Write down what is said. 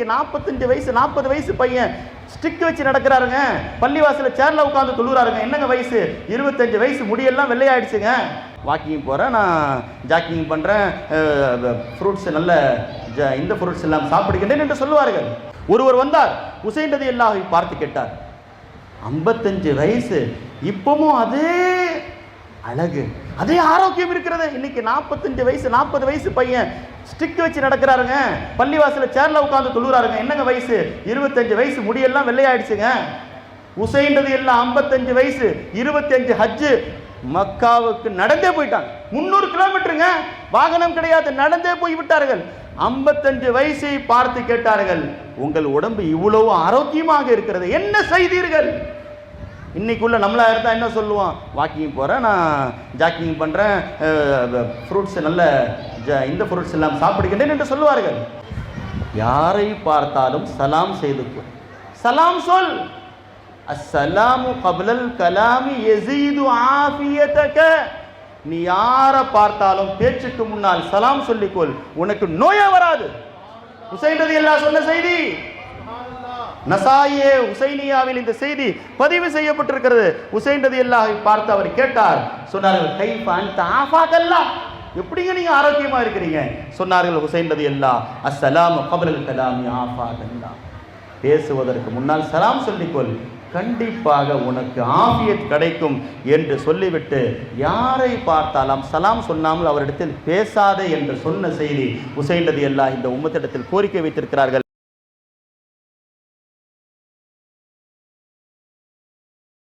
இன்னைக்கு நாற்பத்தஞ்சு வயசு நாற்பது வயசு பையன் ஸ்டிக் வச்சு நடக்கிறாருங்க. பள்ளிவாசல சேர்ல உட்காந்து தொழுறாருங்க என்னங்க வயசு? இருபத்தஞ்சு வயசு முடியெல்லாம் வெள்ளையாயிடுச்சுங்க. வாக்கிங் போகிறேன் நான் ஜாக்கிங் பண்ணுறேன் ஃப்ரூட்ஸ் நல்ல ஜ- இந்த ஃப்ரூட்ஸ் எல்லாம் சாப்பிடுகின்றேன் என்று சொல்லுவார்கள். ஒருவர் வந்தார் உசைன் எல்லாம் பார்த்து கேட்டார். ஐம்பத்தஞ்சு வயசு இப்பவும் அதே அழகு. அதே ஆரோக்கியம் இருக்கிறது. இன்னைக்கு நாற்பத்தஞ்சு வயசு நாற்பது வயசு பையன் ஸ்டிக் வச்சு நடக்கிறாருங்க. பள்ளிவாசல சேர்ல உட்காந்து தொழுறாருங்க என்னங்க வயசு? இருபத்தஞ்சு வயசு. முடியெல்லாம் வெள்ளையாயிடுச்சுங்க. உசைன்றது எல்லாம் ஐம்பத்தஞ்சு வயசு. இருபத்தஞ்சு ஹஜ்ஜு. மக்காவுக்கு நடந்தே போயிட்டாங்க. முந்நூறு கிலோமீட்டருங்க. வாகனம் கிடையாது. நடந்தே போய் விட்டார்கள். ஐம்பத்தஞ்சு வயசை பார்த்து கேட்டார்கள். உங்கள் உடம்பு இவ்வளவு ஆரோக்கியமாக இருக்கிறது. என்ன செய்தீர்கள்? இன்றைக்குள்ளே நம்மளாக இருந்தால் என்ன சொல்லுவோம்? வாக்கிங் போகிறேன் நான் ஜாக்கிங் பண்ணுறேன் ஃப்ரூட்ஸ் நல்ல ஜ- இந்த ஃப்ரூட்ஸ் எல்லாம் சாப்பிடுகின்றேன் என்று சொல்லுவார்கள். யாரை பார்த்தாலும் சலாம் செய்து கொள். சலாம் சொல். அஸ்ஸலாமு கபலல் கலாமி எசீது ஆஃபியத்தக நீ யாரை பார்த்தாலும் பேச்சுக்கு முன்னால் சலாம் சொல்லிக்கொள். உனக்கு நோயே வராது. உசைன்றது எல்லாம் சொன்ன செய்தி. நசாயே உசைனியாவில் இந்த செய்தி பதிவு செய்யப்பட்டிருக்கிறது. உசைன் ரலியல்லாஹை பார்த்து அவர் கேட்டார். சொன்னார்கள் கைஃப அன்த எப்படிங்க நீங்க ஆரோக்கியமா இருக்கிறீங்க? சொன்னார்கள் ஹுசைன் ரலியல்லாஹ் அஸ்ஸலாமு கபலல் கலாமி ஆஃபாகல்லா. பேசுவதற்கு முன்னால் சலாம் சொல்லிக்கொள் கண்டிப்பாக உனக்கு ஆபியத் கிடைக்கும் என்று சொல்லிவிட்டு யாரை பார்த்தாலும் சலாம் சொன்னாமல் அவரிடத்தில் பேசாதே என்று சொன்ன செய்தி உசைண்டது எல்லாம் இந்த உம்மத்திடத்தில் கோரிக்கை வைத்திருக்கிறார்கள்.